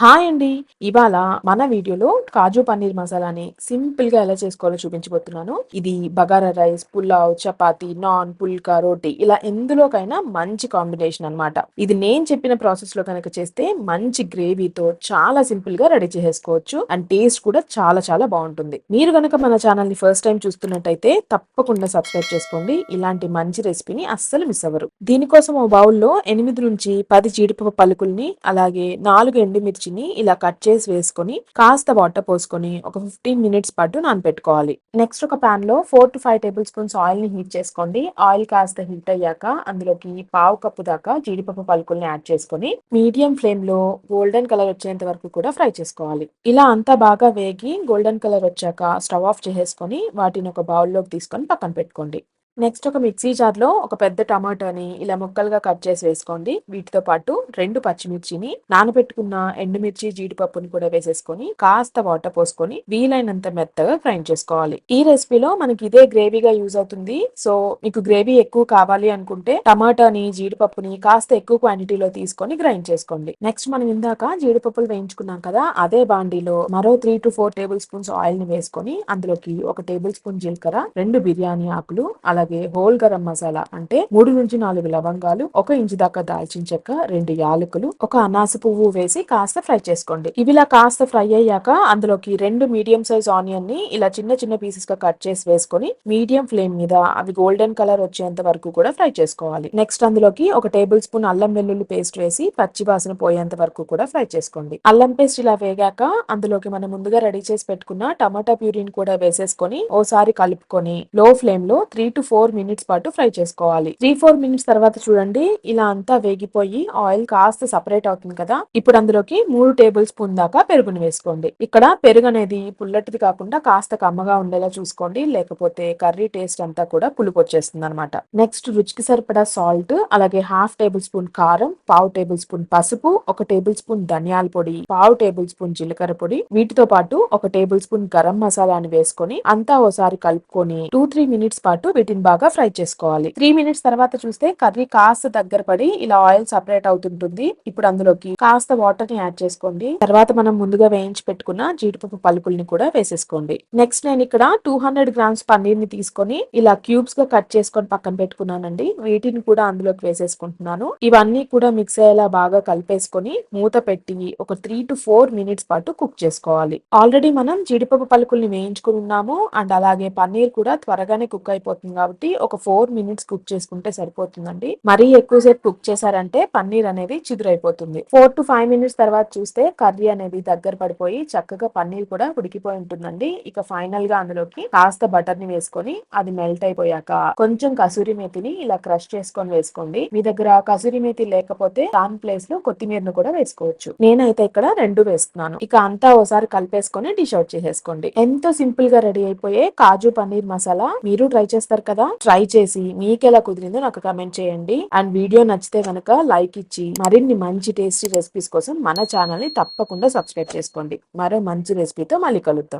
Hi అండి. ఇవాళ మన వీడియోలో కాజు పన్నీర్ మసాలాని సింపుల్గా ఎలా చేసుకోవాలో చూపించబోతున్నాను. ఇది బగారా రైస్ పులావ్ చపాతి నాన్ పుల్కా రోటీ ఇలా ఎందులోకైనా మంచి కాంబినేషన్ అన్నమాట. ఇది నేను చెప్పిన ప్రాసెస్లో కనుక చేస్తే మంచి గ్రేవీతో చాలా సింపుల్గా రెడీ చేసేసుకోవచ్చు. అండ్ టేస్ట్ కూడా చాలా చాలా బాగుంటుంది. మీరు కనుక మన ఛానల్ని ఫస్ట్ టైం చూస్తున్నట్టయితే తప్పకుండా సబ్స్క్రైబ్ చేసుకోండి. ఇలాంటి మంచి రెసిపీని అస్సలు మిస్ అవ్వరు. దీనికోసం ఓ బౌల్లో ఎనిమిది నుంచి పది జీడిపప్పు పలుకుల్ని అలాగే నాలుగు ఎండుమిర్చిని ఇలా కట్ చేసి వేసుకొని కాస్త వాటర్ పోసుకొని ఒక ఫిఫ్టీన్ మినిట్స్ పాటు నానబెట్టుకోవాలి నెక్స్ట్ ఒక పాన్లో four to five tablespoons ఆయిల్ని హీట్ చేసుకోండి. ఆయిల్ కాస్త హీట్ అయ్యాక అందులోకి పావు కప్పు దాకా జీడిపప్పు పలుకుల్ని యాడ్ చేసుకొని మీడియం ఫ్లేమ్లో గోల్డెన్ కలర్ వచ్చేంత వరకు కూడా ఫ్రై చేసుకోవాలి. ఇలా అంతా బాగా వేగి గోల్డెన్ కలర్ వచ్చాక స్టవ్ ఆఫ్ చేసేసుకొని వాటిని ఒక బౌల్లోకి తీసుకొని పక్కన పెట్టుకోండి. నెక్స్ట్ ఒక మిక్సీ జార్లో ఒక పెద్ద టమాటోని ఇలా ముక్కలుగా కట్ చేసి వేసుకోండి. వీటితో పాటు రెండు పచ్చిమిర్చిని నానబెట్టుకున్న ఎండుమిర్చి జీడిపప్పుని కూడా వేసేసుకొని కాస్త వాటర్ పోసుకొని వీలైనంత మెత్తగా గ్రైండ్ చేసుకోవాలి. ఈ రెసిపీలో మనకి ఇదే గ్రేవీగా యూజ్ అవుతుంది. సో మీకు గ్రేవీ ఎక్కువ కావాలి అనుకుంటే టమాటాని జీడిపప్పుని కాస్త ఎక్కువ క్వాంటిటీలో తీసుకొని గ్రైండ్ చేసుకోండి. నెక్స్ట్ మనం ఇందాక జీడిపప్పులు వేయించుకున్నాం కదా అదే బాండీలో మరో three to four tablespoons ఆయిల్ని వేసుకొని అందులోకి ఒక టేబుల్ స్పూన్ జీలకర్ర రెండు బిర్యానీ ఆకులు అలాగే హోల్ గరం మసాలా అంటే మూడు నుంచి నాలుగు లవంగాలు ఒక ఇంచు దాకా దాల్చిన చెక్క రెండు యాలకులు ఒక అనాస పువ్వు వేసి కాస్త ఫ్రై చేసుకోండి. ఇవిలా కాస్త ఫ్రై అయ్యాక అందులోకి రెండు మీడియం సైజ్ ఆనియన్ని ఇలా చిన్న చిన్న పీసెస్గా కట్ చేసి వేసుకొని మీడియం ఫ్లేమ్ మీద అవి గోల్డెన్ కలర్ వచ్చేంత వరకు కూడా ఫ్రై చేసుకోవాలి. నెక్స్ట్ అందులోకి ఒక టేబుల్ స్పూన్ అల్లం వెల్లుల్లి పేస్ట్ వేసి పచ్చి వాసన పోయేంత వరకు కూడా ఫ్రై చేసుకోండి. అల్లం పేస్ట్ ఇలా వేగాక అందులోకి మనం ముందుగా రెడీ చేసి పెట్టుకున్న టమాటా ప్యూరిన్ కూడా వేసేసుకొని ఓసారి కలుపుకొని లో ఫ్లేమ్లో three to four four minutes పాటు ఫ్రై చేసుకోవాలి. త్రీ ఫోర్ మినిట్స్ తర్వాత చూడండి ఇలా అంతా వేగిపోయి ఆయిల్ కాస్త సపరేట్ అవుతుంది కదా. ఇప్పుడు అందులోకి మూడు టేబుల్ స్పూన్ దాకా పెరుగుని వేసుకోండి. ఇక్కడ పెరుగు అనేది పుల్లటిది కాకుండా కాస్త కమ్మగా ఉండేలా చూసుకోండి. లేకపోతే కర్రీ టేస్ట్ అంతా కూడా పులుపు వచ్చేస్తుంది అనమాట నెక్స్ట్ రుచికి సరిపడా సాల్ట్ అలాగే హాఫ్ టేబుల్ స్పూన్ కారం పావు టేబుల్ స్పూన్ పసుపు ఒక టేబుల్ స్పూన్ ధనియాల పొడి పావు టేబుల్ స్పూన్ జీలకర్ర పొడి వీటితో పాటు ఒక టేబుల్ స్పూన్ గరం మసాలాని వేసుకొని అంతా ఓసారి కలుపుకొని టూ త్రీ మినిట్స్ పాటు వీటిని బాగా ఫ్రై చేసుకోవాలి. త్రీ మినిట్స్ తర్వాత చూస్తే కర్రీ కాస్త దగ్గర పడి ఇలా ఆయిల్ సపరేట్ అవుతుంటుంది. ఇప్పుడు అందులోకి కాస్త వాటర్ని యాడ్ చేసుకోండి. తర్వాత మనం ముందుగా వేయించి పెట్టుకున్న జీడిపప్పు పలుకుల్ని కూడా వేసేసుకోండి. నెక్స్ట్ నేను ఇక్కడ టూ హండ్రెడ్ గ్రామ్స్ పన్నీర్ని తీసుకొని ఇలా క్యూబ్స్గా కట్ చేసుకొని పక్కన పెట్టుకున్నానండి. వీటిని కూడా అందులోకి వేసేసుకుంటున్నాను. ఇవన్నీ కూడా మిక్స్ అయ్యేలా బాగా కలిపేసుకొని మూత పెట్టి ఒక త్రీ టు ఫోర్ మినిట్స్ పాటు కుక్ చేసుకోవాలి. ఆల్రెడీ మనం జీడిపప్పు పలుకుల్ని వేయించుకుని ఉన్నాము. అండ్ అలాగే పన్నీర్ కూడా త్వరగానే కుక్ అయిపోతుంది కాబట్టి ఒక ఫోర్ మినిట్స్ కుక్ చేసుకుంటే సరిపోతుందండి. మరీ ఎక్కువసేపు కుక్ చేశారంటే పన్నీర్ అనేది చిదురైపోతుంది. ఫోర్ టు ఫైవ్ మినిట్స్ తర్వాత చూస్తే కర్రీ అనేది దగ్గర పడిపోయి చక్కగా పన్నీర్ కూడా ఉడికిపోయి ఉంటుందండి. ఇక ఫైనల్గా అందులోకి కాస్త బటర్ని వేసుకొని అది మెల్ట్ అయిపోయాక కొంచెం కసూరి మేతిని ఇలా క్రష్ చేసుకొని వేసుకోండి. మీ దగ్గర కసూరి మేతి లేకపోతే దాని ప్లేస్లో కొత్తిమీరను కూడా వేసుకోవచ్చు. నేనైతే ఇక్కడ రెండు వేస్తున్నాను. ఇక అంతా ఓసారి కలిపేసుకొని డిష్ అవుట్ చేసేసుకోండి. ఎంతో సింపుల్గా రెడీ అయిపోయే కాజు పన్నీర్ మసాలా మీరు ట్రై చేస్తారు కదా కదా? ట్రై చేసి మీకు ఎలా కుదిరిందో నాకు కమెంట్ చేయండి. అండ్ వీడియో నచ్చితే కనుక లైక్ ఇచ్చి మరిన్ని మంచి టేస్టీ రెసిపీస్ కోసం మన ఛానల్ని తప్పకుండా సబ్స్క్రైబ్ చేసుకోండి. మరో మంచి రెసిపీతో మళ్ళీ కలుద్దాం.